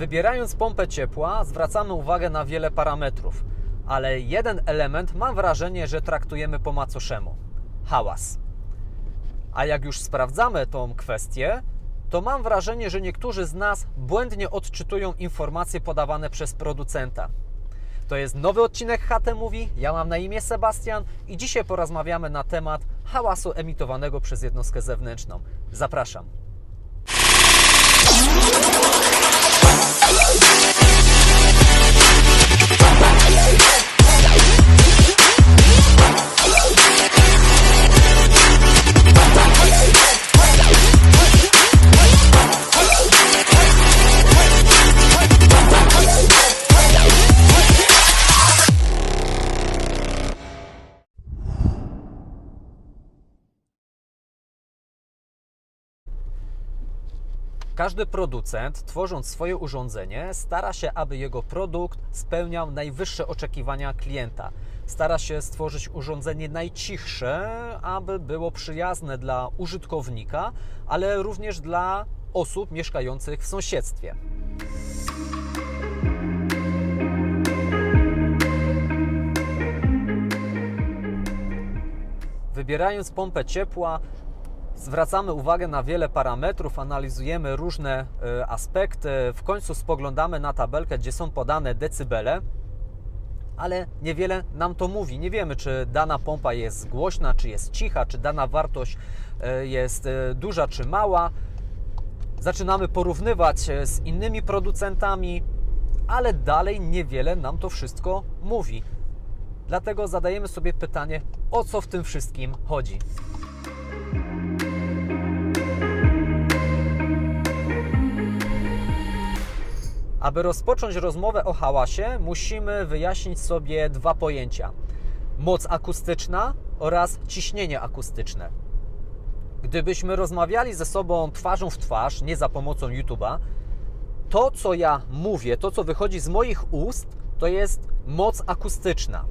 Wybierając pompę ciepła, zwracamy uwagę na wiele parametrów, ale jeden element mam wrażenie, że traktujemy po macoszemu hałas. A jak już sprawdzamy tą kwestię, to mam wrażenie, że niektórzy z nas błędnie odczytują informacje podawane przez producenta. To jest nowy odcinek HT Mówi. Ja mam na imię Sebastian i dzisiaj porozmawiamy na temat hałasu emitowanego przez jednostkę zewnętrzną. Zapraszam. Każdy producent, tworząc swoje urządzenie, stara się, aby jego produkt spełniał najwyższe oczekiwania klienta. Stara się stworzyć urządzenie najcichsze, aby było przyjazne dla użytkownika, ale również dla osób mieszkających w sąsiedztwie. Wybierając pompę ciepła, zwracamy uwagę na wiele parametrów, analizujemy różne e, aspekty, w końcu spoglądamy na tabelkę, gdzie są podane decybele, ale niewiele nam to mówi. Nie wiemy, czy dana pompa jest głośna, czy jest cicha, czy dana wartość e, jest e, duża, czy mała. Zaczynamy porównywać z innymi producentami, ale dalej niewiele nam to wszystko mówi. Dlatego zadajemy sobie pytanie, o co w tym wszystkim chodzi. Aby rozpocząć rozmowę o hałasie, musimy wyjaśnić sobie dwa pojęcia: moc akustyczna oraz ciśnienie akustyczne. Gdybyśmy rozmawiali ze sobą twarzą w twarz, nie za pomocą YouTube'a, to co ja mówię, to co wychodzi z moich ust, to jest moc akustyczna.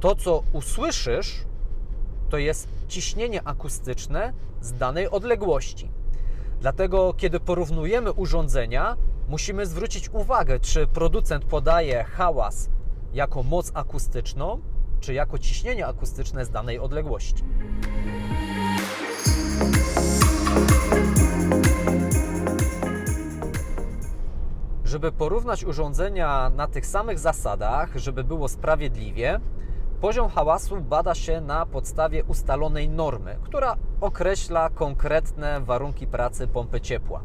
To co usłyszysz, to jest ciśnienie akustyczne z danej odległości. Dlatego, kiedy porównujemy urządzenia, musimy zwrócić uwagę, czy producent podaje hałas jako moc akustyczną, czy jako ciśnienie akustyczne z danej odległości. Żeby porównać urządzenia na tych samych zasadach, żeby było sprawiedliwie, poziom hałasu bada się na podstawie ustalonej normy, która określa konkretne warunki pracy pompy ciepła.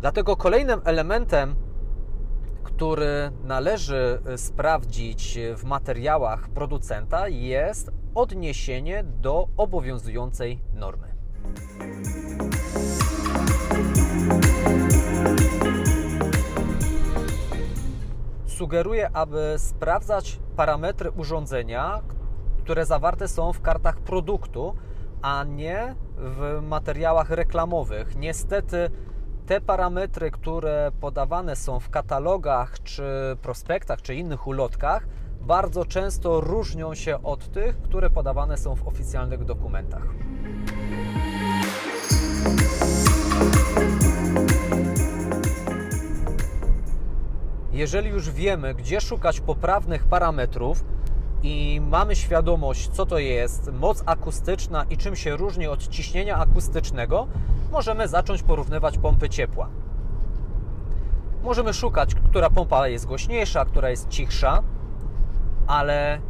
Dlatego kolejnym elementem, który należy sprawdzić w materiałach producenta, jest odniesienie do obowiązującej normy. Sugeruję, aby sprawdzać parametry urządzenia, które zawarte są w kartach produktu, a nie w materiałach reklamowych. Niestety te parametry, które podawane są w katalogach, czy prospektach, czy innych ulotkach, bardzo często różnią się od tych, które podawane są w oficjalnych dokumentach. Jeżeli już wiemy, gdzie szukać poprawnych parametrów i mamy świadomość, co to jest moc akustyczna i czym się różni od ciśnienia akustycznego, możemy zacząć porównywać pompy ciepła. Możemy szukać, która pompa jest głośniejsza, która jest cichsza, ale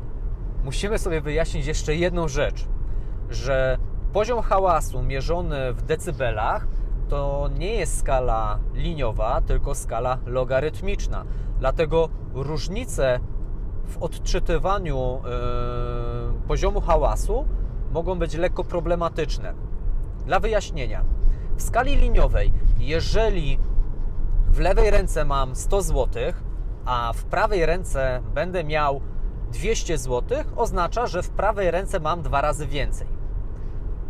musimy sobie wyjaśnić jeszcze jedną rzecz, że poziom hałasu mierzony w decybelach to nie jest skala liniowa, tylko skala logarytmiczna. Dlatego różnice w odczytywaniu yy, poziomu hałasu mogą być lekko problematyczne. Dla wyjaśnienia, w skali liniowej, jeżeli w lewej ręce mam 100 zł, a w prawej ręce będę miał 200 zł, oznacza, że w prawej ręce mam dwa razy więcej.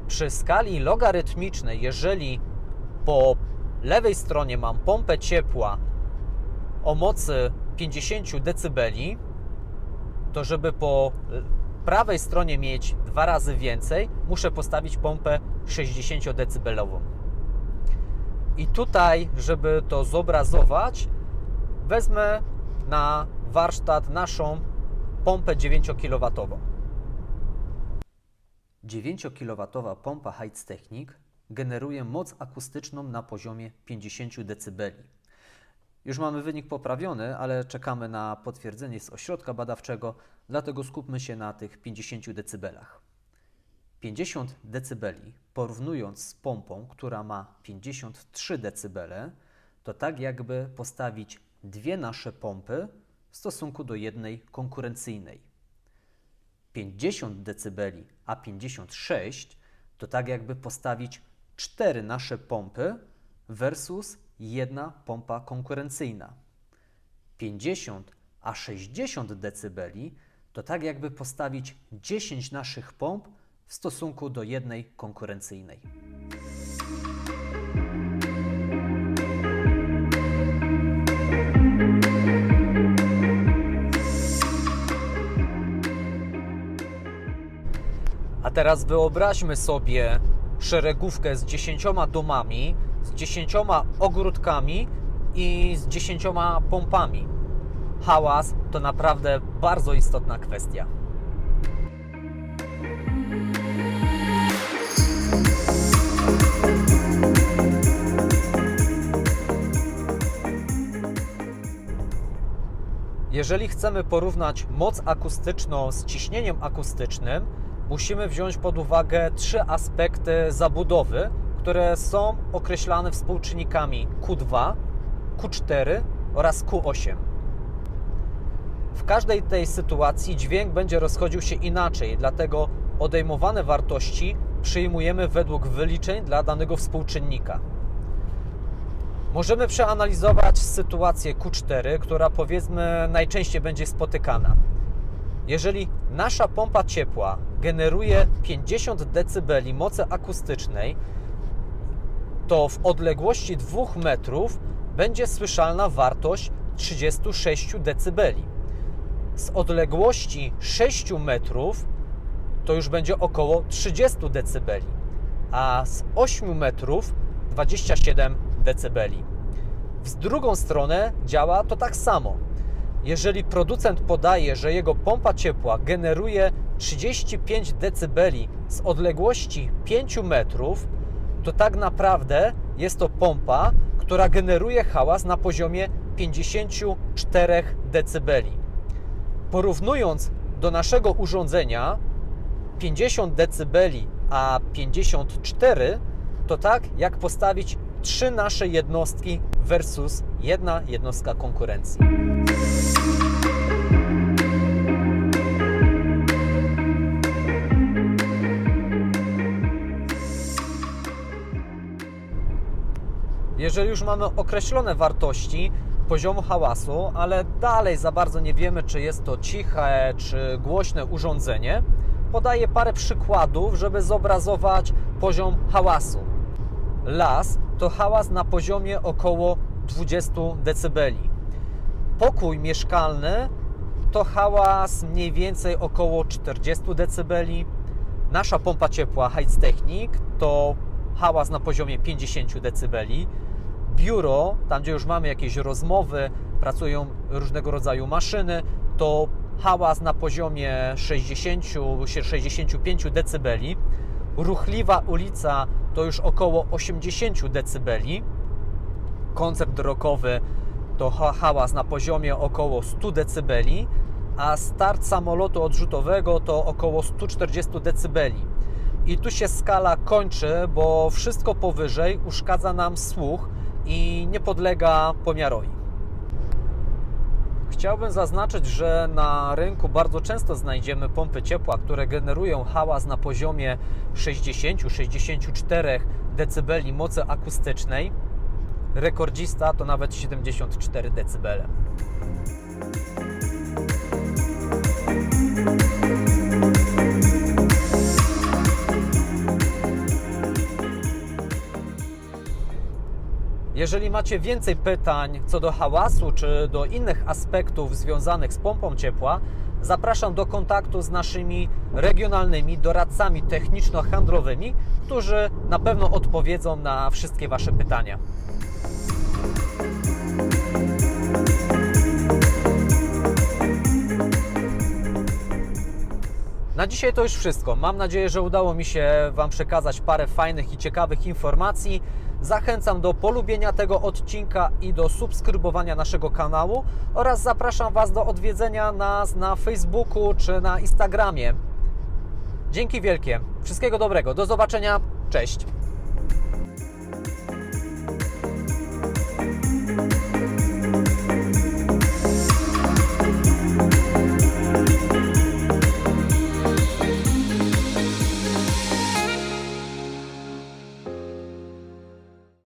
Przy skali logarytmicznej, jeżeli po lewej stronie mam pompę ciepła o mocy 50 dB, to żeby po prawej stronie mieć dwa razy więcej, muszę postawić pompę 60 dB. I tutaj, żeby to zobrazować, wezmę na warsztat naszą pompę 9 kW. 9 kW pompa Technik generuje moc akustyczną na poziomie 50 dB. Już mamy wynik poprawiony, ale czekamy na potwierdzenie z ośrodka badawczego, dlatego skupmy się na tych 50 dB. 50 dB porównując z pompą, która ma 53 dB, to tak jakby postawić dwie nasze pompy w stosunku do jednej konkurencyjnej. 50 dB, a 56 to tak jakby postawić cztery nasze pompy versus jedna pompa konkurencyjna. 50 a 60 dB to tak jakby postawić 10 naszych pomp w stosunku do jednej konkurencyjnej. A teraz wyobraźmy sobie szeregówkę z dziesięcioma domami, z dziesięcioma ogródkami i z dziesięcioma pompami. Hałas to naprawdę bardzo istotna kwestia. Jeżeli chcemy porównać moc akustyczną z ciśnieniem akustycznym, musimy wziąć pod uwagę trzy aspekty zabudowy, które są określane współczynnikami Q2, Q4 oraz Q8. W każdej tej sytuacji dźwięk będzie rozchodził się inaczej, dlatego odejmowane wartości przyjmujemy według wyliczeń dla danego współczynnika. Możemy przeanalizować sytuację Q4, która powiedzmy najczęściej będzie spotykana. Jeżeli nasza pompa ciepła generuje 50 dB mocy akustycznej, to w odległości 2 metrów będzie słyszalna wartość 36 dB. Z odległości 6 metrów to już będzie około 30 dB, a z 8 metrów 27 dB. W drugą stronę działa to tak samo. Jeżeli producent podaje, że jego pompa ciepła generuje 35 dB z odległości 5 metrów, to tak naprawdę jest to pompa, która generuje hałas na poziomie 54 dB. Porównując do naszego urządzenia 50 dB a 54, to tak jak postawić trzy nasze jednostki versus jedna jednostka konkurencji. Jeżeli już mamy określone wartości poziomu hałasu, ale dalej za bardzo nie wiemy, czy jest to ciche, czy głośne urządzenie, podaję parę przykładów, żeby zobrazować poziom hałasu. Las to hałas na poziomie około 20 dB. Pokój mieszkalny to hałas mniej więcej około 40 dB. Nasza pompa ciepła Heiz Technik to hałas na poziomie 50 dB. Biuro, tam gdzie już mamy jakieś rozmowy, pracują różnego rodzaju maszyny, to hałas na poziomie 60-65 dB. Ruchliwa ulica to już około 80 dB. Koncert rockowy to hałas na poziomie około 100 dB, a start samolotu odrzutowego to około 140 dB. I tu się skala kończy, bo wszystko powyżej uszkadza nam słuch i nie podlega pomiarowi. Chciałbym zaznaczyć, że na rynku bardzo często znajdziemy pompy ciepła, które generują hałas na poziomie 60-64 dB mocy akustycznej. Rekordzista to nawet 74 dB. Jeżeli macie więcej pytań co do hałasu czy do innych aspektów związanych z pompą ciepła, zapraszam do kontaktu z naszymi regionalnymi doradcami techniczno-handlowymi, którzy na pewno odpowiedzą na wszystkie Wasze pytania. Na dzisiaj to już wszystko. Mam nadzieję, że udało mi się Wam przekazać parę fajnych i ciekawych informacji. Zachęcam do polubienia tego odcinka i do subskrybowania naszego kanału oraz zapraszam Was do odwiedzenia nas na Facebooku czy na Instagramie. Dzięki wielkie. Wszystkiego dobrego. Do zobaczenia. Cześć.